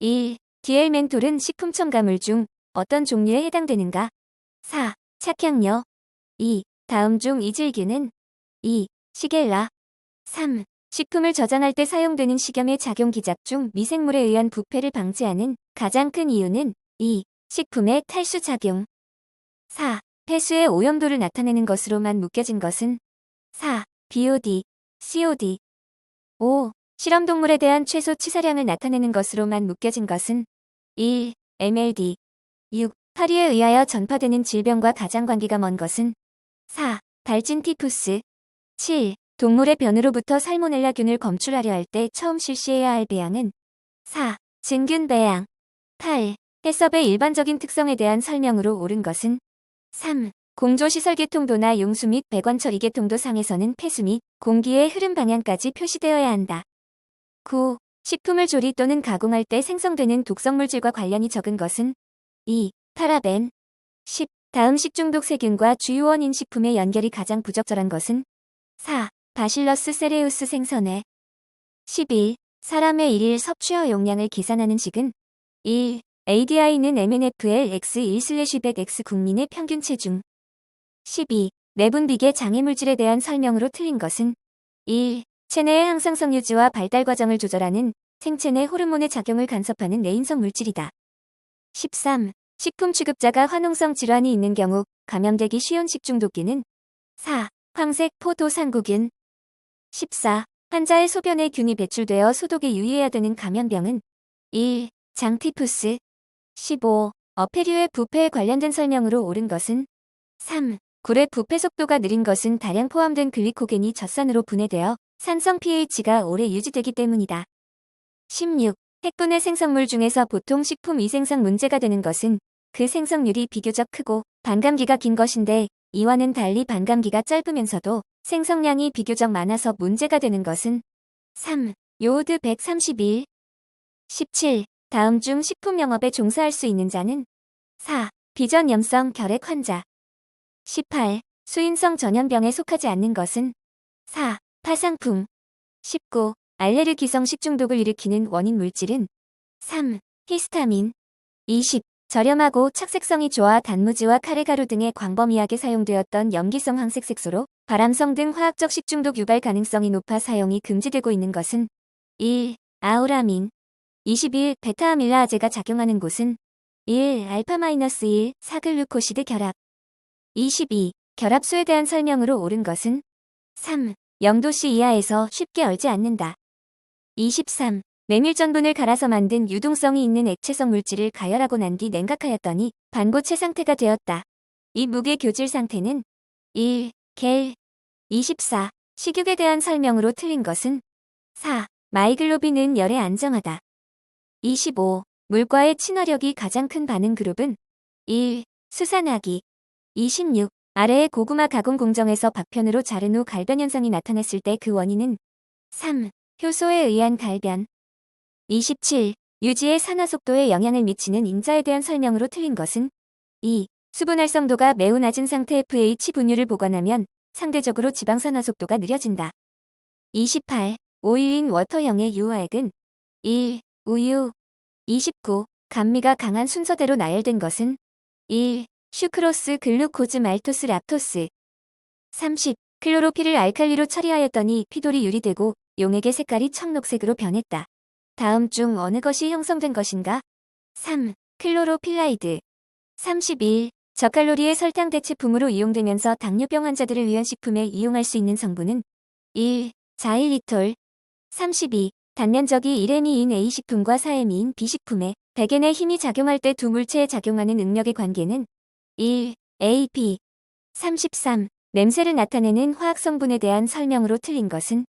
1. 디엘 멘톨은 식품 첨가물 중 어떤 종류에 해당되는가? 4. 착향료 2. 다음 중 이질균은 2. 시겔라 3. 식품을 저장할 때 사용되는 식염의 작용 기작 중 미생물에 의한 부패를 방지하는 가장 큰 이유는 2. 식품의 탈수 작용 4. 폐수의 오염도를 나타내는 것으로만 묶여진 것은 4. BOD, COD 5. 실험동물에 대한 최소 치사량을 나타내는 것으로만 묶여진 것은 1. MLD 6. 파리에 의하여 전파되는 질병과 가장 관계가 먼 것은 4. 발진 티푸스 7. 동물의 변으로부터 살모넬라균을 검출하려 할 때 처음 실시해야 할 배양은 4. 증균 배양 8. 해썹의 일반적인 특성에 대한 설명으로 옳은 것은 3. 공조시설 개통도나 용수 및 배관 처리 개통도 상에서는 폐수 및 공기의 흐름 방향까지 표시되어야 한다. 9. 식품을 조리 또는 가공할 때 생성되는 독성물질과 관련이 적은 것은 2. 파라벤 10. 다음 식중독 세균과 주요 원인 식품의 연결이 가장 부적절한 것은 4. 바실러스 세레우스 생선회 11. 사람의 일일 섭취어 용량을 계산하는 식은 1. ADI는 MNFL X1/100X 국민의 평균 체중 12. 내분 비계 장애 물질에 대한 설명으로 틀린 것은 1. 체내의 항상성 유지와 발달 과정을 조절하는 생체내 호르몬의 작용을 간섭하는 내인성 물질이다. 13. 식품 취급자가 화농성 질환이 있는 경우 감염되기 쉬운 식중독기는 4. 황색 포도 상구균 14. 환자의 소변에 균이 배출되어 소독에 유의해야 되는 감염병은 1. 장티푸스 15. 어패류의 부패에 관련된 설명으로 옳은 것은 3. 굴의 부패 속도가 느린 것은 다량 포함된 글리코겐이 젖산으로 분해되어 산성 pH가 오래 유지되기 때문이다. 16. 핵분해 생성물 중에서 보통 식품 위생상 문제가 되는 것은 그 생성률이 비교적 크고 반감기가 긴 것인데 이와는 달리 반감기가 짧으면서도 생성량이 비교적 많아서 문제가 되는 것은 3. 요오드 131 17. 다음 중 식품 영업에 종사할 수 있는 자는 4. 비전염성 결핵 환자 18. 수인성 전염병에 속하지 않는 것은 4. 파상풍 19. 알레르 기성 식중독을 일으키는 원인 물질은 3. 히스타민 20. 저렴하고 착색성이 좋아 단무지와 카레가루 등의 광범위하게 사용되었던 염기성 항색 색소로 발암성 등 화학적 식중독 유발 가능성이 높아 사용이 금지되고 있는 것은 1. 아우라민 21. 베타아밀라아제가 작용하는 곳은 1. 알파-1 사글루코시드 결합 22. 결합수에 대한 설명으로 옳은 것은 3. 0도씨 이하에서 쉽게 얼지 않는다. 23. 메밀전분을 갈아서 만든 유동성이 있는 액체성 물질을 가열하고 난 뒤 냉각하였더니 반고체 상태가 되었다. 이 무게 교질 상태는 1. 겔 24. 식욕에 대한 설명으로 틀린 것은 4. 마이글로빈은 열에 안정하다. 25. 물과의 친화력이 가장 큰 반응 그룹은 1. 수산화기 26. 아래의 고구마 가공 공정에서 박편으로 자른 후 갈변 현상이 나타났을 때 그 원인은 3. 효소에 의한 갈변 27. 유지의 산화 속도에 영향을 미치는 인자에 대한 설명으로 틀린 것은 2. 수분 활성도가 매우 낮은 상태의 pH 분유를 보관하면 상대적으로 지방 산화 속도가 느려진다. 28. 오일인 워터형의 유화액은 1. 우유 29. 감미가 강한 순서대로 나열된 것은 1. 슈크로스 글루코즈 말토스 랍토스 30. 클로로필을 알칼리로 처리하였더니 피돌이 유리되고 용액의 색깔이 청록색으로 변했다. 다음 중 어느 것이 형성된 것인가? 3. 클로로필라이드 31. 저칼로리의 설탕 대체품으로 이용되면서 당뇨병 환자들을 위한 식품에 이용할 수 있는 성분은 1. 자일리톨 32. 단면적이 1M인 A식품과 4M인 B식품에 백엔의 힘이 작용할 때 두 물체에 작용하는 응력의 관계는 1. AP 33. 냄새를 나타내는 화학성분에 대한 설명으로 틀린 것은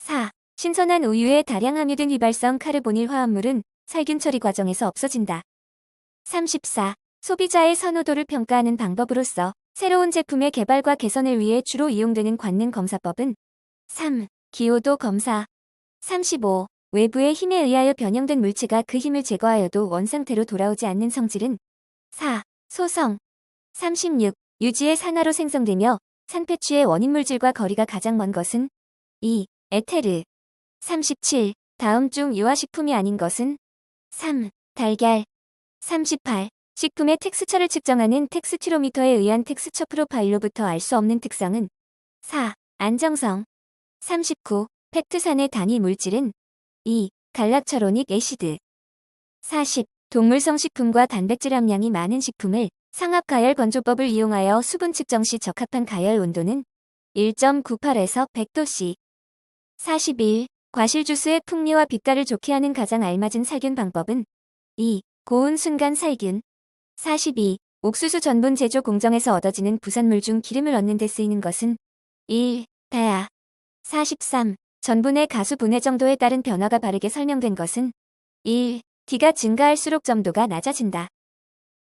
4. 신선한 우유에 다량 함유된 휘발성 카르보닐 화합물은 살균 처리 과정에서 없어진다. 34. 소비자의 선호도를 평가하는 방법으로서 새로운 제품의 개발과 개선을 위해 주로 이용되는 관능 검사법은 3. 기호도 검사 35. 외부의 힘에 의하여 변형된 물체가 그 힘을 제거하여도 원상태로 돌아오지 않는 성질은 4. 소성 36. 유지의 산화로 생성되며 산패취의 원인 물질과 거리가 가장 먼 것은 2. 에테르 37. 다음 중 유아식품이 아닌 것은 3. 달걀 38. 식품의 텍스처를 측정하는 텍스튜로미터에 의한 텍스처 프로파일로부터 알 수 없는 특성은 4. 안정성 39. 팩트산의 단위 물질은 2. 갈락처로닉 애시드 40. 동물성 식품과 단백질 함량이 많은 식품을 상압 가열 건조법을 이용하여 수분 측정 시 적합한 가열 온도는 1.98에서 100도씨 41. 과실 주스의 풍미와 빛깔을 좋게 하는 가장 알맞은 살균 방법은 2. 고운 순간 살균 42. 옥수수 전분 제조 공정에서 얻어지는 부산물 중 기름을 얻는 데 쓰이는 것은 1. 다야 43. 전분의 가수 분해 정도에 따른 변화가 바르게 설명된 것은 1. D가 증가할수록 점도가 낮아진다.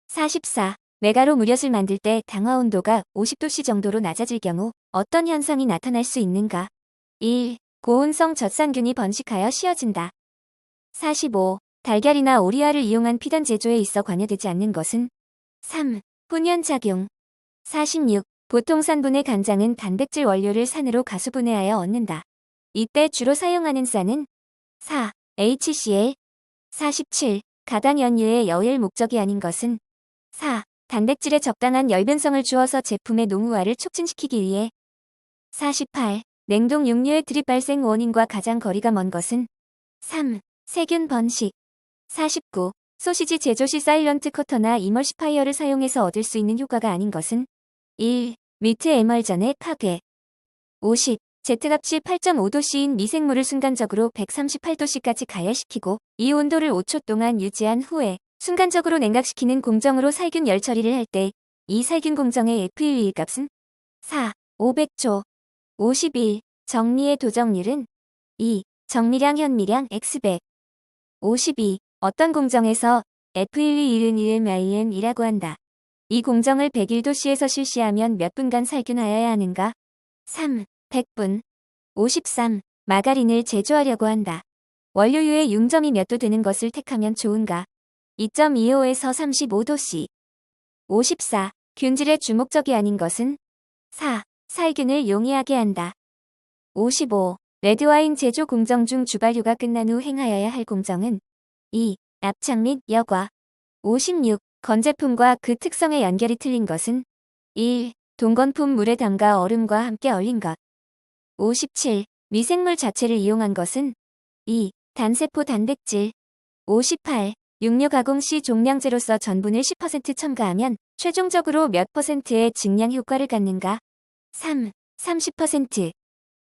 44. 메가로 무렵을 만들 때 당화 온도가 50도씨 정도로 낮아질 경우 어떤 현상이 나타날 수 있는가? 1. 고온성 젖산균이 번식하여 씌어진다. 45. 달걀이나 오리알을 이용한 피단 제조에 있어 관여되지 않는 것은 3. 훈연작용 46. 보통 산분의 간장은 단백질 원료를 산으로 가수분해하여 얻는다. 이때 주로 사용하는 쌀은 4. HCl 47. 가당 연유의 여일 목적이 아닌 것은 4. 단백질에 적당한 열변성을 주어서 제품의 농후화를 촉진시키기 위해 48. 냉동 육류의 드립 발생 원인과 가장 거리가 먼 것은 3. 세균 번식 49. 소시지 제조 시 사일런트 커터나 이멀시파이어를 사용해서 얻을 수 있는 효과가 아닌 것은 1. 미트 에멀전의 파괴 50. Z값이 8.5도씨인 미생물을 순간적으로 138도씨까지 가열시키고 이 온도를 5초 동안 유지한 후에 순간적으로 냉각시키는 공정으로 살균 열 처리를 할 때 이 살균 공정의 FUE 값은 4. 500조 51. 정리의 도정률은 2. 정미량 현미량 X100 52. 어떤 공정에서 FUE는 1MIM이라고 한다. 이 공정을 101도씨에서 실시하면 몇 분간 살균하여야 하는가? 3. 100분 53. 마가린을 제조하려고 한다. 원료유의 융점이 몇 도 되는 것을 택하면 좋은가? 2.25에서 35도씨 54. 균질의 주목적이 아닌 것은 4. 살균을 용이하게 한다. 55. 레드와인 제조 공정 중 주발유가 끝난 후 행하여야 할 공정은 2. 납작 및 여과 56. 건제품과 그 특성의 연결이 틀린 것은 1. 동건품 물에 담가 얼음과 함께 얼린 것 57. 미생물 자체를 이용한 것은 2. 단세포 단백질 58. 육류 가공 시 종량제로서 전분을 10% 첨가하면 최종적으로 몇 퍼센트의 증량 효과를 갖는가? 3. 30%.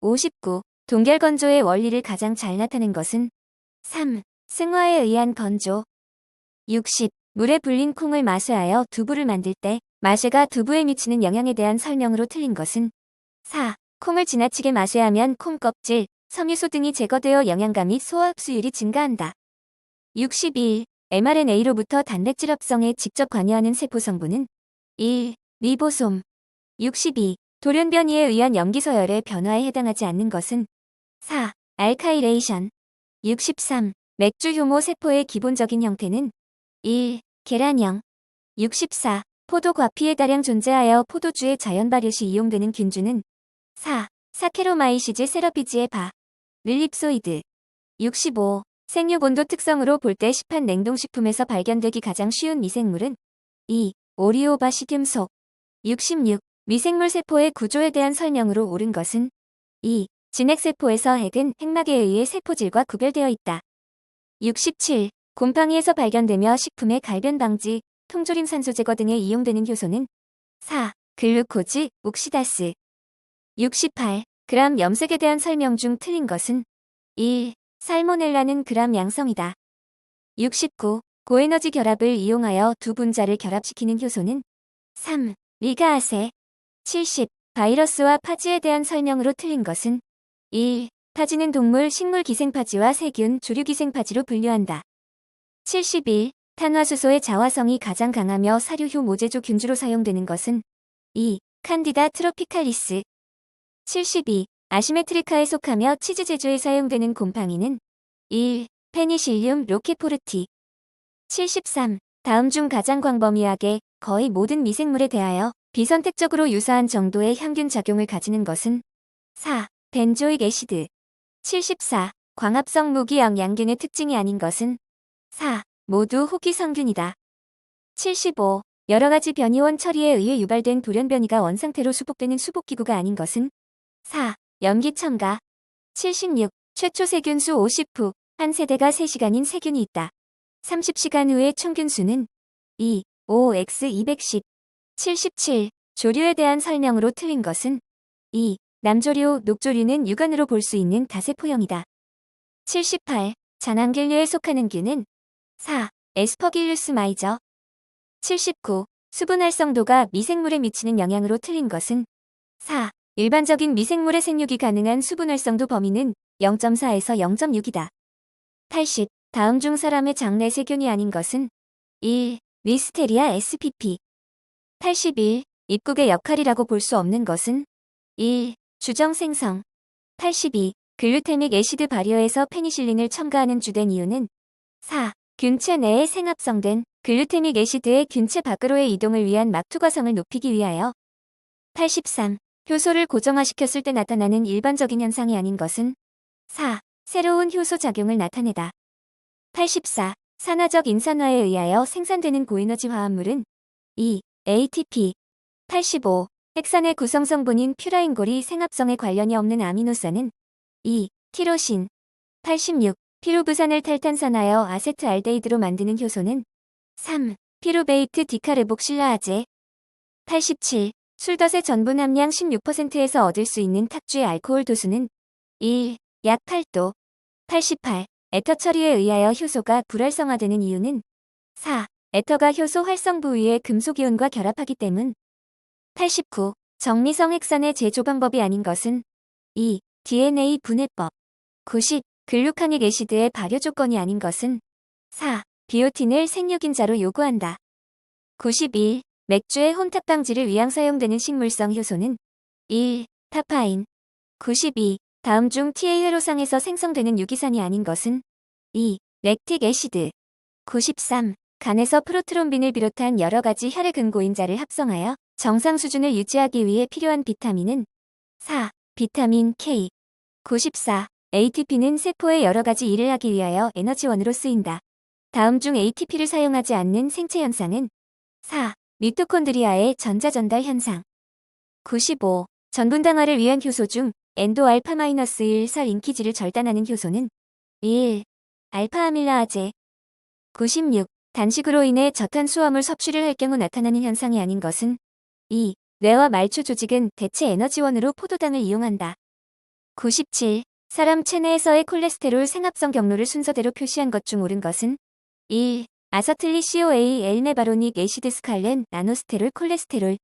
59. 동결 건조의 원리를 가장 잘 나타낸 것은 3. 승화에 의한 건조 60. 물에 불린 콩을 마쇠하여 두부를 만들 때 마쇠가 두부에 미치는 영향에 대한 설명으로 틀린 것은 4. 콩을 지나치게 마쇠하면 콩 껍질, 섬유소 등이 제거되어 영양감이 소화 흡수율이 증가한다. 62. mRNA로부터 단백질 합성에 직접 관여하는 세포 성분은 1. 리보솜 62. 돌연 변이에 의한 염기 서열의 변화에 해당하지 않는 것은 4. 알카이레이션 63. 맥주 효모 세포의 기본적인 형태는 1. 계란형 64. 포도 과피에 다량 존재하여 포도주의 자연 발효 시 이용되는 균주는 4. 사케로마이시즈 세러피지의 바 릴립소이드 65. 생육 온도 특성으로 볼 때 시판 냉동식품에서 발견되기 가장 쉬운 미생물은 2. 오리오바시듐 속 66. 미생물 세포의 구조에 대한 설명으로 옳은 것은 2. 진핵세포에서 핵은 핵막에 의해 세포질과 구별되어 있다. 67. 곰팡이에서 발견되며 식품의 갈변 방지, 통조림 산소 제거 등에 이용되는 효소는 4. 글루코즈, 옥시다스 68. 그람 염색에 대한 설명 중 틀린 것은 1. 살모넬라는 그람 양성이다. 69. 고에너지 결합을 이용하여 두 분자를 결합시키는 효소는 3. 리가아세 70. 바이러스와 파지에 대한 설명으로 틀린 것은 1. 파지는 동물, 식물 기생파지와 세균, 조류 기생파지로 분류한다. 71. 탄화수소의 자화성이 가장 강하며 사료효 모제조 균주로 사용되는 것은 2. 칸디다 트로피칼리스 72. 아시메트리카에 속하며 치즈 제조에 사용되는 곰팡이는 1. 페니실륨 로케포르티 73. 다음 중 가장 광범위하게 거의 모든 미생물에 대하여 비선택적으로 유사한 정도의 향균 작용을 가지는 것은 4. 벤조익 애시드 74. 광합성 무기형 양균의 특징이 아닌 것은 4. 모두 호기성균이다. 75. 여러 가지 변이원 처리에 의해 유발된 돌연 변이가 원상태로 수복되는 수복기구가 아닌 것은 4. 염기 첨가 76. 최초 세균수 50후 한 세대가 3시간인 세균이 있다. 30시간 후의 총균수는 2. 5x 210. 77. 조류에 대한 설명으로 틀린 것은 2. 남조류, 녹조류는 육안으로 볼 수 있는 다세포형이다. 78. 잔항균류에 속하는 균은 4. 에스퍼길루스 마이저 79. 수분 활성도가 미생물에 미치는 영향으로 틀린 것은 4. 일반적인 미생물의 생육이 가능한 수분 활성도 범위는 0.4에서 0.6이다. 80. 다음 중 사람의 장내 세균이 아닌 것은 1. 리스테리아 spp 81. 입국의 역할이라고 볼 수 없는 것은 1. 주정 생성 82. 글루테믹 애시드 발효에서 페니실린을 첨가하는 주된 이유는 4. 균체 내에 생합성된 글루테믹 애시드의 균체 밖으로의 이동을 위한 막투과성을 높이기 위하여 83. 효소를 고정화시켰을 때 나타나는 일반적인 현상이 아닌 것은 4. 새로운 효소 작용을 나타내다. 84. 산화적 인산화에 의하여 생산되는 고에너지 화합물은 2. ATP 85. 핵산의 구성 성분인 퓨라인골이 생합성에 관련이 없는 아미노산은 2. 티로신 86. 피루부산을 탈탄산하여 아세트알데히드로 만드는 효소는 3. 피루베이트 디카르복실라아제 87. 술덫의 전분 함량 16%에서 얻을 수 있는 탁주의 알코올 도수는 1. 약 8도 88. 에터 처리에 의하여 효소가 불활성화되는 이유는 4. 에터가 효소 활성 부위의 금속이온과 결합하기 때문 89. 정미성 핵산의 제조 방법이 아닌 것은 2. DNA 분해법 90. 글루카닉 애시드의 발효 조건이 아닌 것은 4. 비오틴을 생육인자로 요구한다. 91. 맥주의 혼탁 방지를 위한 사용되는 식물성 효소는 1. 파파인 92. 다음 중 TA 회로상에서 생성되는 유기산이 아닌 것은 2. 렉틱 애시드 93. 간에서 프로트롬빈을 비롯한 여러 가지 혈액 근고인자를 합성하여 정상 수준을 유지하기 위해 필요한 비타민은 4. 비타민 K 94. ATP는 세포의 여러 가지 일을 하기 위하여 에너지원으로 쓰인다. 다음 중 ATP를 사용하지 않는 생체 현상은 4. 미토콘드리아의 전자전달 현상 95. 전분당화를 위한 효소 중 엔도 알파-1 설 인키지를 절단하는 효소는 1. 알파아밀라아제 96. 단식으로 인해 저탄수화물 섭취를 할 경우 나타나는 현상이 아닌 것은 2. 뇌와 말초 조직은 대체 에너지원으로 포도당을 이용한다. 97. 사람 체내에서의 콜레스테롤 생합성 경로를 순서대로 표시한 것 중 옳은 것은 1. 아서틀리 COA 엘메바로닉 애시드 스칼렌 나노스테롤 콜레스테롤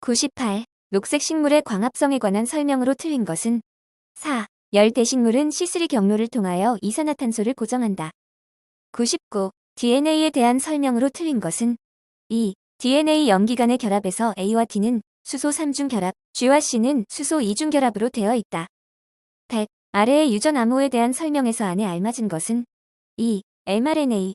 98. 녹색 식물의 광합성에 관한 설명으로 틀린 것은 4. 열 대식물은 C3 경로를 통하여 이산화탄소를 고정한다. 99. DNA에 대한 설명으로 틀린 것은 2. DNA 염기간의 결합에서 A와 T는 수소 3중 결합, G와 C는 수소 2중 결합으로 되어 있다. 100. 아래의 유전 암호에 대한 설명에서 안에 알맞은 것은 2. mRNA